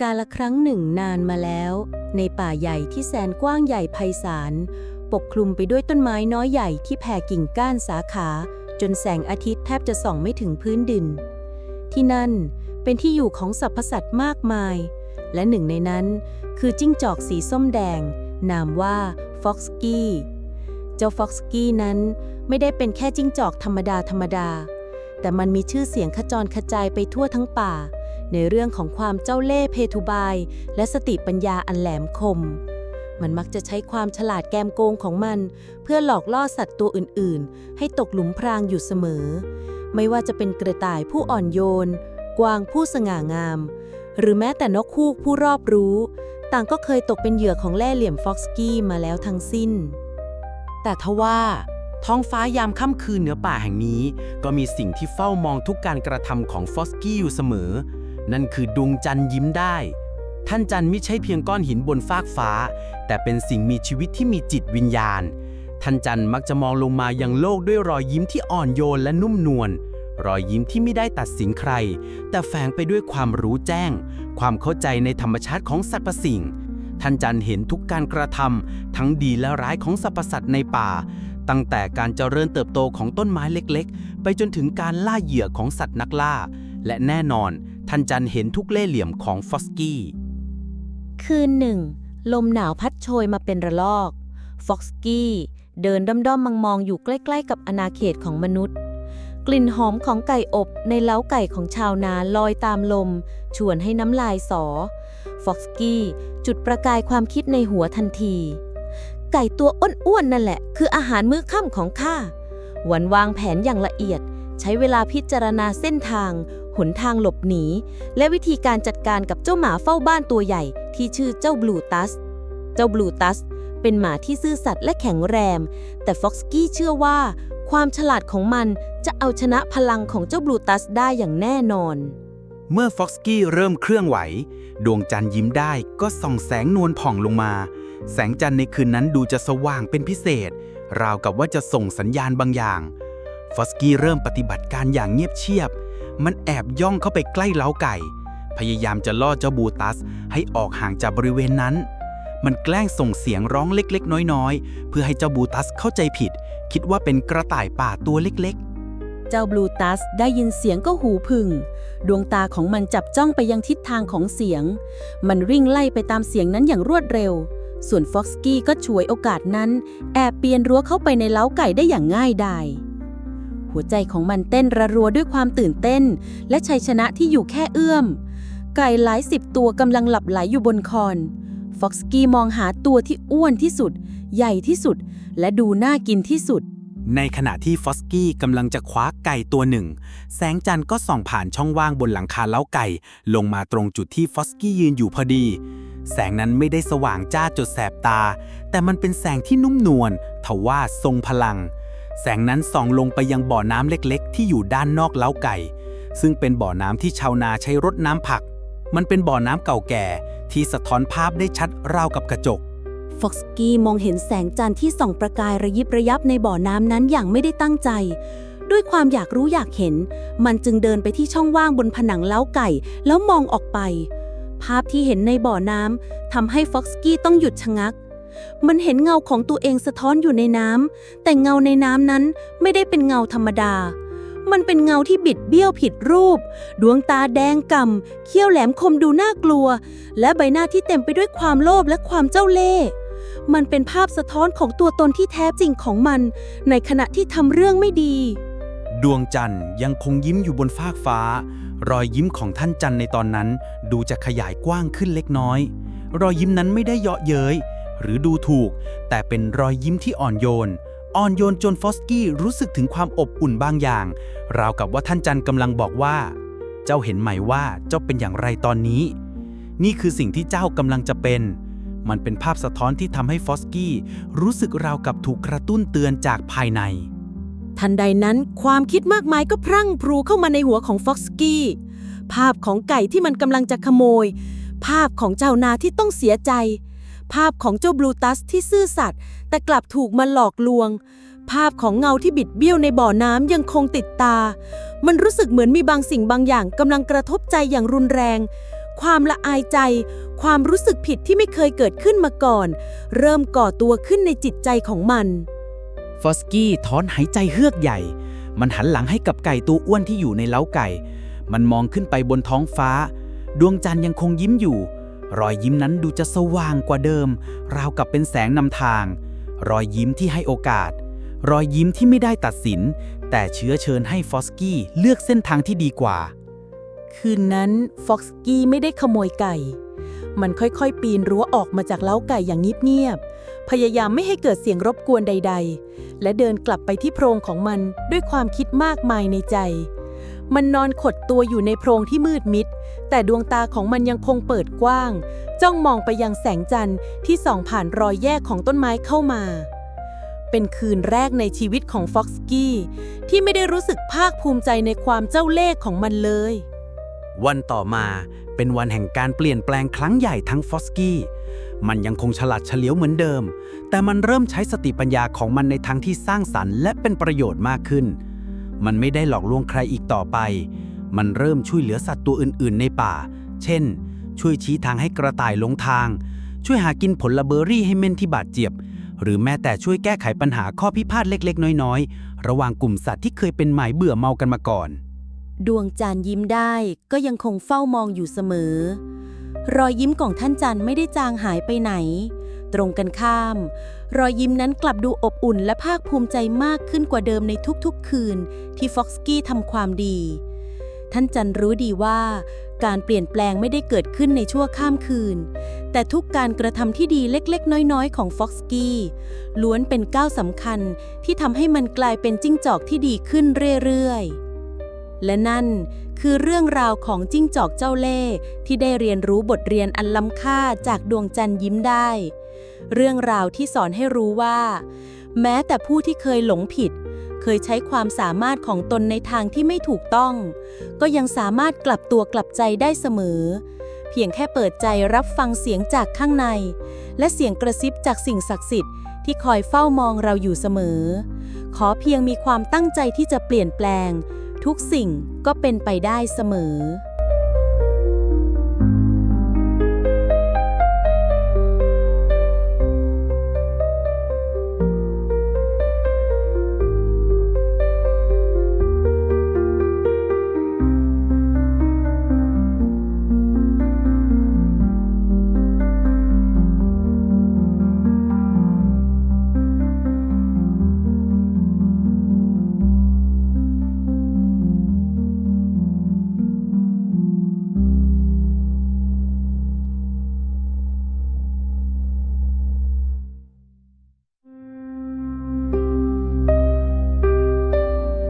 กาละครั้งหนึ่งนานมาแล้ว ในป่าใหญ่ที่แสนกว้างใหญ่ไพศาลปกคลุมไปด้วยต้นไม้น้อยใหญ่ที่แผ่กิ่งก้านสาขา จนแสงอาทิตย์แทบจะส่องไม่ถึงพื้นดิน ที่นั่นเป็นที่อยู่ของสรรพสัตว์มากมาย และหนึ่งในนั้นคือจิ้งจอกสีส้มแดง นามว่าฟ็อกสกี้เจ้าฟ็อกสกี้นั้นไม่ได้เป็นแค่จิ้งจอกธรรมดาธรรมดา แต่มันมีชื่อเสียงขจรขจายไปทั่วทั้งป่า ในเรื่องของความเจ้าเล่ห์เพทุบาย และสติปัญญาอันแหลมคม มันมักจะใช้ความฉลาดแกมโกงของมัน เพื่อหลอกล่อสัตว์ตัวอื่นๆ ให้ตกหลุมพรางอยู่เสมอ ไม่ว่าจะเป็นกระต่ายผู้อ่อนโยน กวางผู้สง่างาม หรือแม้แต่นกคูกผู้รอบรู้ ต่างก็เคยตกเป็นเหยื่อของแล่เหลี่ยมฟ็อกสกี้มาแล้วทั้งสิ้น แต่ทว่าท้องฟ้ายามค่ำคืนเหนือป่าแห่งนี้ ก็มีสิ่งที่เฝ้ามองทุกการกระทำของฟอสกี้อยู่เสมอ นั่นคือดวงจันทร์ยิ้มได้ ท่านจันทร์ไม่ใช่เพียงก้อนหินบนฟากฟ้า แต่เป็นสิ่งมีชีวิตที่มีจิตวิญญาณ ท่านจันทร์มักจะมองลงมายังโลกด้วยรอยยิ้มที่อ่อนโยนและนุ่มนวล รอยยิ้มที่ไม่ได้ตัดสินใคร แต่แฝงไปด้วยความรู้แจ้ง ความเข้าใจในธรรมชาติของสรรพสิ่ง ท่านจันทร์เห็นทุกการกระทำทั้งดีและร้ายของสรรพสัตว์ในป่า ตั้งแต่การเจริญเติบโตของต้นไม้เล็ก ๆ ไปจนถึงการล่าเหยื่อของสัตว์นักล่า และแน่นอน ท่านจันเห็นทุกเล่ห์เหลี่ยมของฟอสกี้ คืนหนึ่ง ลมหนาวพัดโชยมาเป็นระลอก ฟอกสกี้ เดินด้อมๆมองๆอยู่ใกล้ ๆ กับอาณาเขตของมนุษย์ กลิ่นหอมของไก่อบในเล้าไก่ของชาวนาลอยตามลม ชวนให้น้ำลายสอ ฟอกสกี้จุดประกายความคิดในหัวทันที ไก่ตัวอ้วนๆนั่นแหละ คืออาหารมื้อค่ำของข้าวันวางแผนอย่างละเอียด ใช้เวลาพิจารณาเส้นทาง หนทางหลบหนี และวิธีการจัดการกับเจ้าหมาเฝ้าบ้านตัวใหญ่ที่ชื่อเจ้าบลูตัส เจ้าบลูตัสเป็นหมาที่ซื่อสัตย์และแข็งแรง แต่ฟ็อกสกี้เชื่อว่า ความฉลาดของมันจะเอาชนะพลังของเจ้าบลูตัสได้อย่างแน่นอน เมื่อฟ็อกสกี้เริ่มเคลื่อนไหว ดวงจันทร์ยิ้มได้ก็ส่องแสงนวลผ่องลงมา แสงจันทร์ในคืนนั้นดูจะสว่างเป็นพิเศษ ราวกับว่าจะส่งสัญญาณบางอย่างฟอสกี้เริ่มปฏิบัติการอย่างเงียบเชียบ มันแอบย่องเข้าไปใกล้เล้าไก่ พยายามจะล่อเจ้าบูตัส ให้ออกห่างจากบริเวณนั้น มันแกล้งส่งเสียงร้องเล็กๆ น้อยๆ เพื่อให้เจ้าบูตัสเข้าใจผิด คิดว่าเป็นกระต่ายป่าตัวเล็กๆ เจ้าบลูตัสได้ยินเสียงก็หูผึ่ง ดวงตาของมันจับจ้องไปยังทิศทางของเสียง มันริ่งไล่ไปตามเสียงนั้นอย่างรวดเร็ว ส่วนฟ็อกสกี้ก็ฉวยโอกาสนั้น แอบเปียนรั้วเข้าไปในเล้าไก่ได้อย่างง่ายดาย หัวใจของมันเต้นระรัวด้วยความตื่นเต้น และชัยชนะที่อยู่แค่เอื้อม ไก่หลายสิบตัวกำลังหลับไหลอยู่บนคอนฟ็อกสกี้มองหาตัวที่อ้วนที่สุด ใหญ่ที่สุด และดูน่ากินที่สุด ในขณะที่ฟอสกี้กำลังจะคว้าไก่ตัวหนึ่ง แสงจันทร์ก็ส่องผ่านช่องว่างบนหลังคาเล้าไก่ ลงมาตรงจุดที่ฟอสกี้ยืนอยู่พอดี แสงนั้นไม่ได้สว่างจ้าจดแสบตา แต่มันเป็นแสงที่นุ่มนวลทว่าทรงพลัง แสงนั้นส่องลงไปยังบ่อน้ำเล็กๆ ที่อยู่ด้านนอกเล้าไก่ ซึ่งเป็นบ่อน้ำที่ชาวนาใช้รดน้ำผัก มันเป็นบ่อน้ำเก่าแก่ที่สะท้อนภาพได้ชัดราวกับกระจก ฟ็อกสกี้มองเห็นแสงจันทร์ที่ส่องประกายระยิบระยับในบ่อน้ำนั้นอย่างไม่ได้ตั้งใจ ด้วยความอยากรู้อยากเห็น มันจึงเดินไปที่ช่องว่างบนผนังเล้าไก่ แล้วมองออกไป ภาพที่เห็นในบ่อน้ำทำให้ฟ็อกสกี้ต้องหยุดชะงัก มันเห็นเงาของตัวเองสะท้อนอยู่ในน้ำ แต่เงาในน้ำนั้นไม่ได้เป็นเงาธรรมดา มันเป็นเงาที่บิดเบี้ยวผิดรูป ดวงตาแดงก่ำ เขี้ยวแหลมคมดูน่ากลัว และใบหน้าที่เต็มไปด้วยความโลภและความเจ้าเล่ห์ มันเป็นภาพสะท้อนของตัวตนที่แท้จริงของมัน ในขณะที่ทำเรื่องไม่ดี ดวงจันทร์ยังคงยิ้มอยู่บนฟากฟ้า รอยยิ้มของท่านจันทร์ในตอนนั้น ดูจะขยายกว้างขึ้นเล็กน้อย รอยยิ้มนั้นไม่ได้เยาะเย้ย หรือดูถูก แต่เป็นรอยยิ้มที่อ่อนโยน อ่อนโยนจนฟอสกี้รู้สึกถึงความอบอุ่นบางอย่าง ราวกับว่าท่านจันกำลังบอกว่า เจ้าเห็นไหมว่าเจ้าเป็นอย่างไรตอนนี้ นี่คือสิ่งที่เจ้ากำลังจะเป็น มันเป็นภาพสะท้อนที่ทำให้ฟอสกี้รู้สึกราวกับถูกกระตุ้นเตือนจากภายในทันใดนั้นความคิดมากมายก็พรั่งพรูเข้ามาในหัวของฟ็อกสกี้ ภาพของไก่ที่มันกำลังจะขโมย ภาพของเจ้านาที่ต้องเสียใจ ภาพของเจ้าบลูตัสที่ซื่อสัตย์แต่กลับถูกมันหลอกลวง ภาพของเงาที่บิดเบี้ยวในบ่อน้ำยังคงติดตา มันรู้สึกเหมือนมีบางสิ่งบางอย่างกำลังกระทบใจอย่างรุนแรง ความละอายใจ ความรู้สึกผิดที่ไม่เคยเกิดขึ้นมาก่อน เริ่มก่อตัวขึ้นในจิตใจของมัน ฟอสกี้ถอนหายใจเฮือกใหญ่ มันหันหลังให้กับไก่ตัวอ้วนที่อยู่ในเล้าไก่ มันมองขึ้นไปบนท้องฟ้า ดวงจันทร์ยังคงยิ้มอยู่ รอยยิ้มนั้นดูจะสว่างกว่าเดิม ราวกับเป็นแสงนำทาง รอยยิ้มที่ให้โอกาส รอยยิ้มที่ไม่ได้ตัดสิน แต่เชื้อเชิญให้ฟอสกี้เลือกเส้นทางที่ดีกว่า คืนนั้นฟ็อกซ์กี้ไม่ได้ขโมยไก่ มันค่อยๆ ปีนรั้วออกมาจากเล้าไก่อย่างเงียบๆ พยายามไม่ให้เกิดเสียงรบกวนใด ๆ และเดินกลับไปที่โพรงของมันด้วยความคิดมากมายในใจ มันนอนขดตัวอยู่ในโพรงที่มืดมิด แต่ดวงตาของมันยังคงเปิดกว้าง จ้องมองไปยังแสงจันทร์ที่ส่องผ่านรอยแยกของต้นไม้เข้ามา เป็นคืนแรกในชีวิตของฟ็อกซ์กี้ที่ไม่ได้รู้สึกภาคภูมิใจในความเจ้าเล่ห์ของมันเลย วันต่อมาเป็นวันแห่งการเปลี่ยนแปลงครั้งใหญ่ทั้งฟอสกี้ มันยังคงฉลาดเฉลียวเหมือนเดิม แต่มันเริ่มใช้สติปัญญาของมันในทางที่สร้างสรรค์และเป็นประโยชน์มากขึ้น มันไม่ได้หลอกลวงใครอีกต่อไป มันเริ่มช่วยเหลือสัตว์ตัวอื่นๆในป่า เช่น ช่วยชี้ทางให้กระต่ายหลงทาง ช่วยหากินผลเบอร์รี่ให้เม่นที่บาดเจ็บ หรือแม้แต่ช่วยแก้ไขปัญหาข้อพิพาทเล็กๆ น้อยๆ ระหว่างกลุ่มสัตว์ที่เคยเป็นหมายเบื่อเมากันมาก่อน ดวงจันทร์ยิ้มได้ก็ยังคงเฝ้ามองอยู่เสมอ รอยยิ้มของท่านจันทร์ไม่ได้จางหายไปไหน ตรงกันข้าม รอยยิ้มนั้นกลับดูอบอุ่นและภาคภูมิใจมากขึ้นกว่าเดิมในทุกๆคืน ที่ฟ็อกซ์กี้ทำความดี ท่านจันร์รู้ดีว่า การเปลี่ยนแปลงไม่ได้เกิดขึ้นในชั่วข้ามคืน แต่ทุกการกระทำที่ดีเล็กๆ น้อยๆ ของฟ็อกซ์กี้ล้วนเป็นก้าวสำคัญที่ทำให้มันกลายเป็นจิ้งจอกที่ดีขึ้นเรื่อยๆและนั่นคือเรื่องราวของจิ้งจอกเจ้าเล่ห์ที่ได้เรียนรู้บทเรียนอันล้ำค่าจากดวงจันทร์ยิ้มได้ เรื่องราวที่สอนให้รู้ว่า แม้แต่ผู้ที่เคยหลงผิด เคยใช้ความสามารถของตนในทางที่ไม่ถูกต้อง ก็ยังสามารถกลับตัวกลับใจได้เสมอ เพียงแค่เปิดใจรับฟังเสียงจากข้างใน และเสียงกระซิบจากสิ่งศักดิ์สิทธิ์ที่คอยเฝ้ามองเราอยู่เสมอ ขอเพียงมีความตั้งใจที่จะเปลี่ยนแปลง ทุกสิ่งก็เป็นไปได้เสมอ